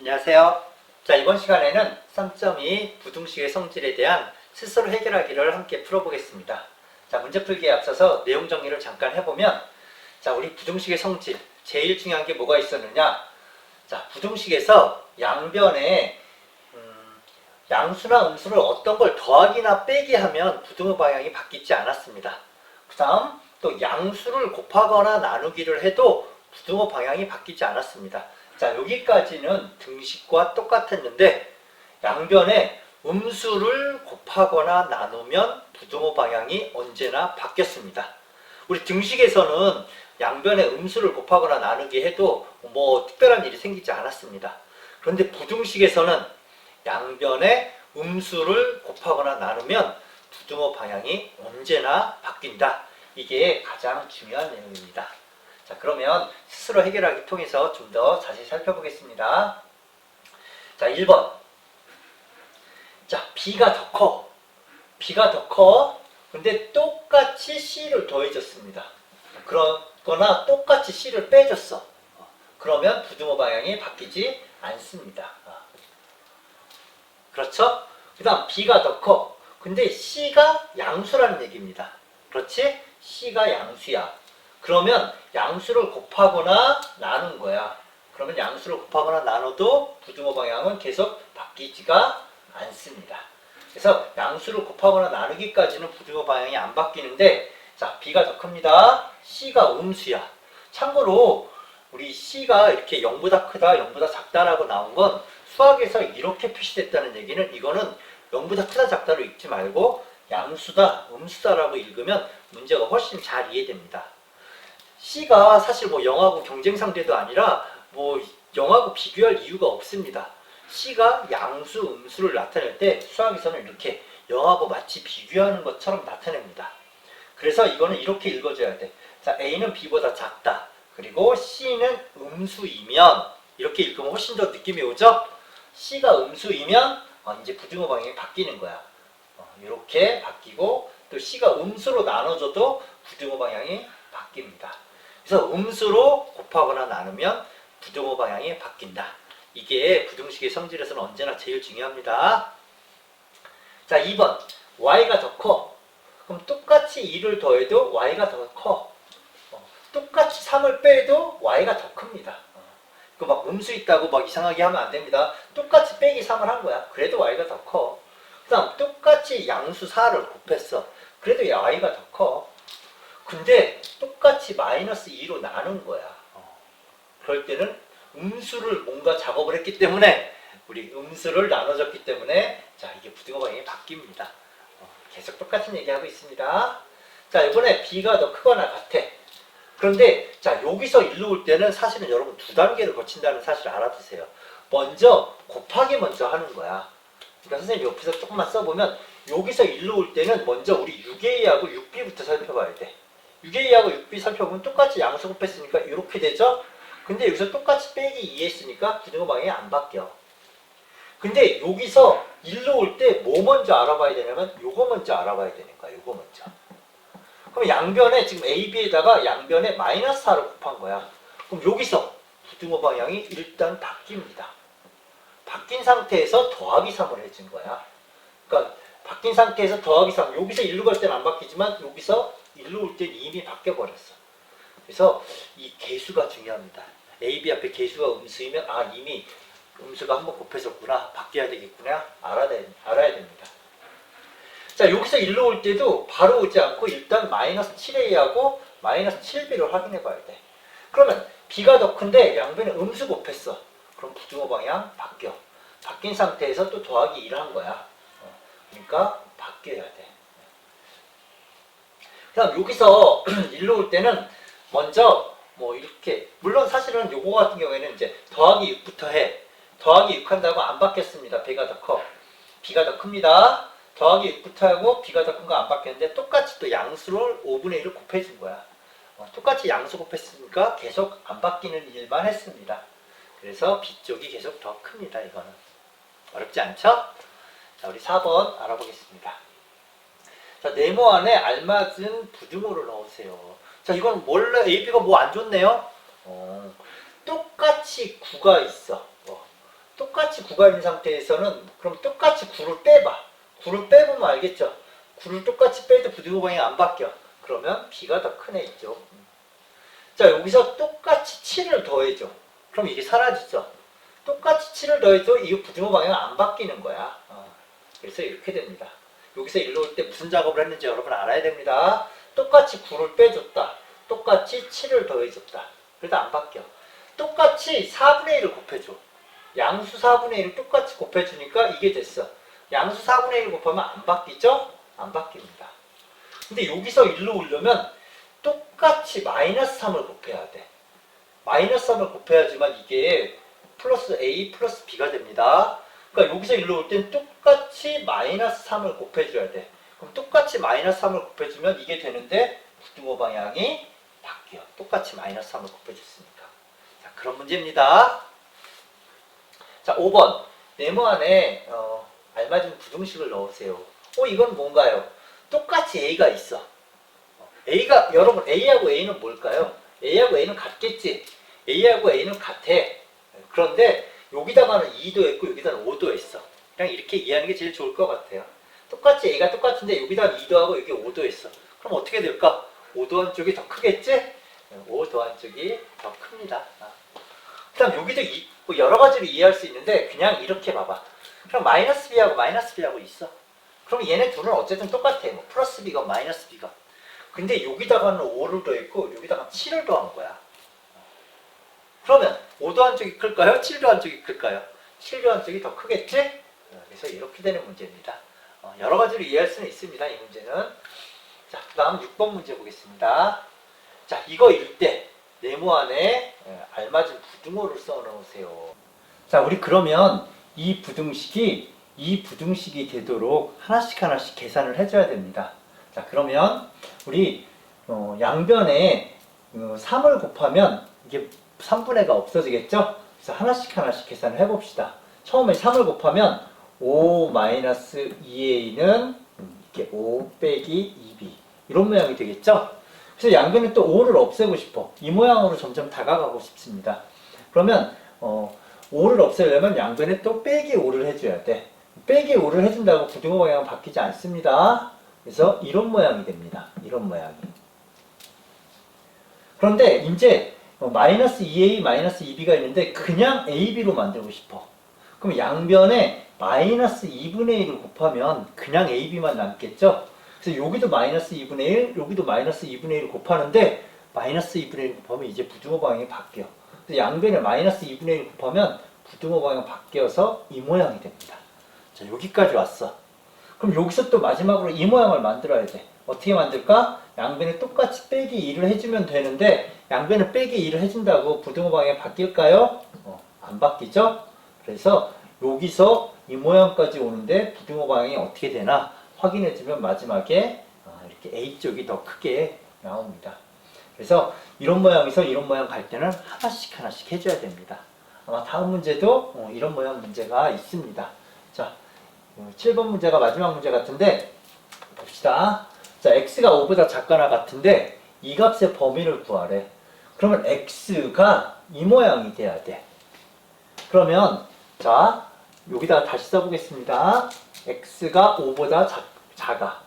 안녕하세요. 자, 이번 시간에는 3.2 부등식의 성질에 대한 스스로 해결하기를 함께 풀어보겠습니다. 자, 문제 풀기에 앞서서 내용 정리를 잠깐 해보면, 자, 우리 부등식의 성질, 제일 중요한 게 뭐가 있었느냐? 자, 부등식에서 양변에, 음, 양수나 음수를 어떤 걸 더하기나 빼기 하면 부등호 방향이 바뀌지 않았습니다. 그 다음, 또 양수를 곱하거나 나누기를 해도 부등호 방향이 바뀌지 않았습니다. 자, 여기까지는 등식과 똑같았는데 양변에 음수를 곱하거나 나누면 부등호 방향이 언제나 바뀌었습니다. 우리 등식에서는 양변에 음수를 곱하거나 나누기 해도 뭐 특별한 일이 생기지 않았습니다. 그런데 부등식에서는 양변에 음수를 곱하거나 나누면 부등호 방향이 언제나 바뀐다. 이게 가장 중요한 내용입니다. 자, 그러면 스스로 해결하기 통해서 좀 더 자세히 살펴보겠습니다. 자, 1번. 자, B가 더 커. B가 더 커. 근데 똑같이 C를 더해줬습니다. 그러거나 똑같이 C를 빼줬어. 그러면 부등호 방향이 바뀌지 않습니다. 그렇죠? 그 다음 B가 더 커. 근데 C가 양수라는 얘기입니다. 그렇지? C가 양수야. 그러면 양수를 곱하거나 나눈 거야. 그러면 양수를 곱하거나 나눠도 부등호 방향은 계속 바뀌지가 않습니다. 그래서 양수를 곱하거나 나누기까지는 부등호 방향이 안 바뀌는데 자 B가 더 큽니다. C가 음수야. 참고로 우리 C가 이렇게 0보다 크다, 0보다 작다라고 나온 건 수학에서 이렇게 표시됐다는 얘기는 이거는 0보다 크다, 작다로 읽지 말고 양수다, 음수다라고 읽으면 문제가 훨씬 잘 이해됩니다. C가 사실 뭐 0하고 경쟁 상대도 아니라 뭐 0하고 비교할 이유가 없습니다. C가 양수, 음수를 나타낼 때 수학에서는 이렇게 0하고 마치 비교하는 것처럼 나타냅니다. 그래서 이거는 이렇게 읽어줘야 돼. 자, A는 B보다 작다. 그리고 C는 음수이면 이렇게 읽으면 훨씬 더 느낌이 오죠? C가 음수이면 어, 이제 부등호 방향이 바뀌는 거야. 어, 이렇게 바뀌고 또 C가 음수로 나눠줘도 부등호 방향이 바뀝니다. 그래서 음수로 곱하거나 나누면 부등호 방향이 바뀐다. 이게 부등식의 성질에서는 언제나 제일 중요합니다. 자, 2번. y가 더 커. 그럼 똑같이 2를 더해도 y가 더 커. 어, 똑같이 3을 빼도 y가 더 큽니다. 어, 그막 음수 있다고 막 이상하게 하면 안 됩니다. 똑같이 빼기 3을 한 거야. 그래도 y가 더 커. 그 다음 똑같이 양수 4를 곱했어. 그래도 y가 더 커. 근데 똑같이 마이너스 2로 나눈 거야. 어. 그럴 때는 음수를 뭔가 작업을 했기 때문에 우리 음수를 나눠줬기 때문에 자 이게 부등호 방향이 바뀝니다. 어, 계속 똑같은 얘기하고 있습니다. 자 이번에 b가 더 크거나 같아. 그런데 자 여기서 일로 올 때는 사실은 여러분 두 단계를 거친다는 사실을 알아두세요. 먼저 곱하기 먼저 하는 거야. 그러니까 선생님 옆에서 조금만 써보면 여기서 일로 올 때는 먼저 우리 6A하고 6B부터 살펴봐야 돼. 6A하고 6B 살펴보면 똑같이 양수 곱했으니까 이렇게 되죠? 근데 여기서 똑같이 빼기 2 했으니까 부등호 방향이 안 바뀌어. 근데 여기서 일로 올 때 뭐 먼저 알아봐야 되냐면 요거 먼저 알아봐야 거야. 요거 먼저. 그럼 양변에 지금 AB에다가 양변에 마이너스 4를 곱한 거야. 그럼 여기서 부등호 방향이 일단 바뀝니다. 바뀐 상태에서 더하기 3을 해준 거야. 그러니까 바뀐 상태에서 더하기 3. 여기서 일로 갈 때는 안 바뀌지만 여기서 일로 올 때는 이미 바뀌어 버렸어. 그래서 이 개수가 중요합니다. A, B 앞에 개수가 음수이면 아 이미 음수가 한 번 곱해졌구나 바뀌어야 되겠구나 알아야, 돼- 알아야 됩니다. 자 여기서 일로 올 때도 바로 오지 않고 일단 마이너스 7A하고 마이너스 7B를 확인해 봐야 돼. 그러면 B가 더 큰데 양변에 음수 곱했어. 그럼 부등호 방향 바뀌어. 바뀐 상태에서 또 더하기 1을 한 거야. 어, 그러니까 바뀌어야 돼. 그다음 여기서 일로 올 때는 먼저 뭐 이렇게 물론 사실은 요거 같은 경우에는 이제 더하기 6부터 해. 더하기 6 한다고 안 바뀌었습니다. B가 더 커. B가 더 큽니다. 더하기 6부터 하고 B가 더 큰 거 안 바뀌었는데 똑같이 또 양수를 5분의 1을 곱해준 거야. 어, 똑같이 양수 곱했으니까 계속 안 바뀌는 일만 했습니다. 그래서 B 쪽이 계속 더 큽니다 이거는. 어렵지 않죠? 자 우리 4번 알아보겠습니다 자 네모 안에 알맞은 부등호를 넣으세요 자, 이건 원래 AB가 뭐 안 좋네요? 어, 똑같이 9가 있어. 어, 똑같이 9가 있는 상태에서는 그럼 똑같이 9를 빼봐. 9를 빼보면 알겠죠? 9를 똑같이 빼도 부등호 방향이 안 바뀌어. 그러면 B가 더큰애 있죠. 자, 여기서 똑같이 7을 더해줘. 그럼 이게 사라지죠? 똑같이 7을 더해도 이 부등호 방향은 안 바뀌는 거야. 어, 그래서 이렇게 됩니다. 여기서 일로 올 때 무슨 작업을 했는지 여러분 알아야 됩니다. 똑같이 9를 빼줬다. 똑같이 7을 더해줬다. 그래도 안 바뀌어. 똑같이 4분의 1을 곱해줘. 양수 4분의 1을 똑같이 곱해주니까 이게 됐어. 양수 4분의 1을 곱하면 안 바뀌죠? 안 바뀝니다. 근데 여기서 1로 오려면 똑같이 마이너스 3을 곱해야 돼. 마이너스 3을 곱해야지만 이게 플러스 A 플러스 B가 됩니다. 그러니까 여기서 1로 올 땐 똑같이 마이너스 3을 곱해줘야 돼. 그럼 똑같이 마이너스 3을 곱해주면 이게 되는데 부등호 방향이 바뀌어. 똑같이 마이너스 3을 곱해줬으니까. 자, 그런 문제입니다. 자, 5번. 네모 안에 어, 알맞은 부등식을 넣으세요. 어, 이건 뭔가요? 똑같이 A가 있어. A가 여러분 A하고 A는 뭘까요? A하고 A는 같겠지. A하고 A는 같아. 그런데 여기다가는 2도 있고 여기다는 5도 있어. 그냥 이렇게 이해하는 게 제일 좋을 것 같아요. 똑같이 A가 똑같은데 여기다 2도 하고 여기 5도 있어. 그럼 어떻게 될까? 5 더한 쪽이 더 크겠지? 5 더한 쪽이 더 큽니다. 아. 그다음 여기도 이- 뭐 여러 가지로 이해할 수 있는데 그냥 이렇게 봐봐. 그럼 마이너스 B하고 마이너스 B하고 있어. 그럼 얘네 둘은 어쨌든 똑같아. 뭐 플러스 B가 마이너스 B가. 근데 여기다가는 5를 더했고 여기다가 7을 더한 거야. 그러면 5 더한 쪽이 클까요? 7 더한 쪽이 클까요? 7 더한 쪽이 더 크겠지? 어, 그래서 이렇게 되는 문제입니다. 어, 여러 가지로 이해할 수는 있습니다. 이 문제는. 자, 그 다음 6번 문제 보겠습니다. 자, 이거 일 때 네모 안에 예, 알맞은 부등호를 써 놓으세요. 자, 우리 그러면 이 부등식이 이 부등식이 되도록 하나씩 하나씩 계산을 해줘야 됩니다. 자, 그러면 우리 어, 양변에 어, 3을 곱하면 이게 3분의가 없어지겠죠? 그래서 하나씩 하나씩 계산을 해봅시다. 처음에 3을 곱하면 5 마이너스 2a는 이렇게 5 빼기 2b 이런 모양이 되겠죠? 그래서 양변에 또 5를 없애고 싶어. 이 모양으로 점점 다가가고 싶습니다. 그러면 어, 5를 없애려면 양변에 또 빼기 5를 해줘야 돼. 빼기 5를 해준다고 부등호 방향은 바뀌지 않습니다. 그래서 이런 모양이 됩니다. 이런 모양이. 그런데 이제 어, 마이너스 2a 마이너스 2b가 있는데 그냥 ab로 만들고 싶어. 그럼 양변에 마이너스 2분의 1을 곱하면 그냥 ab만 남겠죠? 그래서 여기도 마이너스 2분의 1, 여기도 마이너스 2분의 1을 곱하는데 마이너스 2분의 1 곱하면 이제 부등호 방향이 바뀌어. 그래서 양변에 마이너스 2분의 1 곱하면 부등호 방향 바뀌어서 이 모양이 됩니다. 자, 여기까지 왔어. 그럼 여기서 또 마지막으로 이 모양을 만들어야 돼. 어떻게 만들까? 양변에 똑같이 빼기 2를 해주면 되는데 양변에 빼기 2를 해준다고 부등호 방향이 바뀔까요? 어, 안 바뀌죠? 그래서 여기서 이 모양까지 오는데 부등호 방향이 어떻게 되나 확인해주면 마지막에 아, 이렇게 A 쪽이 더 크게 나옵니다. 그래서 이런 모양에서 이런 모양 갈 때는 하나씩 하나씩 해줘야 됩니다. 아마 다음 문제도 어, 이런 모양 문제가 있습니다. 자, 어, 7번 문제가 마지막 문제 같은데 봅시다. 자, x가 5보다 작거나 같은데 이 값의 범위를 구하래. 그러면 x가 이 모양이 돼야 돼. 그러면 자, 여기다가 다시 써보겠습니다. x가 5보다 작, 작아.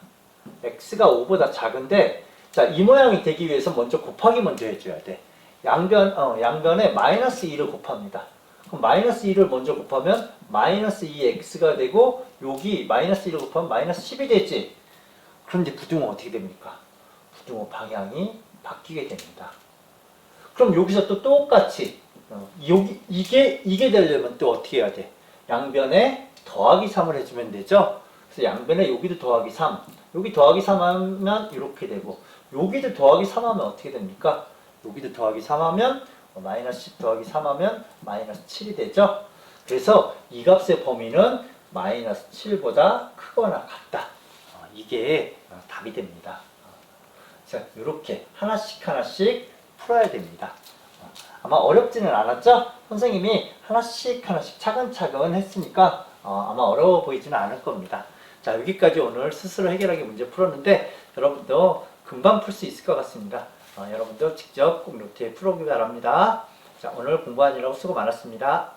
x가 5보다 작은데 자, 이 모양이 되기 위해서 먼저 곱하기 먼저 해줘야 돼. 양변, 어, 양변에 마이너스 2를 곱합니다. 그럼 마이너스 2를 먼저 곱하면 마이너스 2x가 되고 여기 마이너스 1을 곱하면 마이너스 10이 되지. 그런데 부등호 어떻게 됩니까? 부등호 방향이 바뀌게 됩니다. 그럼 여기서 또 똑같이 어, 여기 이게 이게 되려면 또 어떻게 해야 돼? 양변에 더하기 3을 해주면 되죠. 그래서 양변에 여기도 더하기 3, 여기 더하기 3 하면 이렇게 되고 여기도 더하기 3 하면 어떻게 됩니까? 여기도 더하기 3 하면 어, 마이너스 10 더하기 3 하면 마이너스 7이 되죠. 그래서 이 값의 범위는 마이너스 7보다 크거나 같다. 어, 이게 어, 답이 됩니다. 어, 자, 이렇게 하나씩 하나씩 풀어야 됩니다. 어, 아마 어렵지는 않았죠? 선생님이 하나씩 하나씩 차근차근 했으니까 어, 아마 어려워 보이지는 않을 겁니다. 자, 여기까지 오늘 스스로 해결하기 문제 풀었는데 여러분도 금방 풀 수 있을 것 같습니다. 어, 여러분도 직접 꼭 노트에 풀어보기 바랍니다. 자, 오늘 공부하느라고 수고 많았습니다.